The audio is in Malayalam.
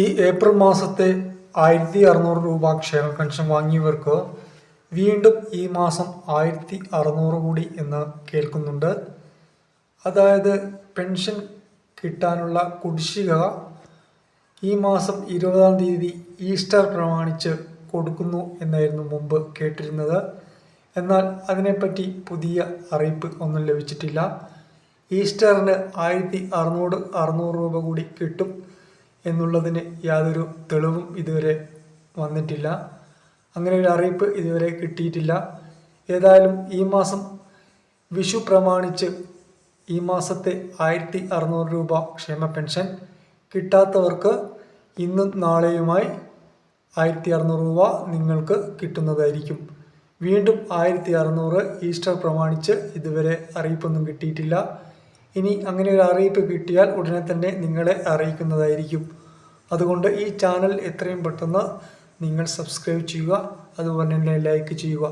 ഈ ഏപ്രിൽ മാസത്തെ ആയിരത്തി അറുന്നൂറ് രൂപ ക്ഷേമ പെൻഷൻ വാങ്ങിയവർക്ക് വീണ്ടും ഈ മാസം ആയിരത്തി അറുന്നൂറ് കൂടി എന്ന് കേൾക്കുന്നുണ്ട്. അതായത് പെൻഷൻ കിട്ടാനുള്ള കുടിശ്ശിക ഈ മാസം ഇരുപതാം തീയതി ഈസ്റ്റർ പ്രമാണിച്ച് കൊടുക്കുന്നു എന്നായിരുന്നു മുമ്പ് കേട്ടിരുന്നത്. എന്നാൽ അതിനെപ്പറ്റി പുതിയ അറിയിപ്പ് ഒന്നും ലഭിച്ചിട്ടില്ല. ഈസ്റ്ററിന് ആയിരത്തി അറുന്നൂറ് അറുന്നൂറ് രൂപ കൂടി കിട്ടും. എന്നുള്ളതിന് യാതൊരു തെളിവും ഇതുവരെ വന്നിട്ടില്ല. അങ്ങനെ ഒരു അറിയിപ്പ് ഇതുവരെ കിട്ടിയിട്ടില്ല. ഏതായാലും ഈ മാസം വിഷു പ്രമാണിച്ച് ഈ മാസത്തെ ആയിരത്തി അറുന്നൂറ് രൂപ ക്ഷേമ പെൻഷൻ കിട്ടാത്തവർക്ക് ഇന്നും നാളെയുമായി ആയിരത്തി അറുന്നൂറ് രൂപ നിങ്ങൾക്ക് കിട്ടുന്നതായിരിക്കും. വീണ്ടും ആയിരത്തി അറുന്നൂറ് ഈസ്റ്റർ പ്രമാണിച്ച് ഇതുവരെ അറിയിപ്പൊന്നും കിട്ടിയിട്ടില്ല. ഇനി അങ്ങനെ ഒരു അറിയിപ്പ് കിട്ടിയാൽ ഉടനെ തന്നെ നിങ്ങളെ അറിയിക്കുന്നതായിരിക്കും. അതുകൊണ്ട് ഈ ചാനൽ എത്രയും പെട്ടെന്ന് നിങ്ങൾ സബ്സ്ക്രൈബ് ചെയ്യുക അതുപോലെ തന്നെ ലൈക്ക് ചെയ്യുക.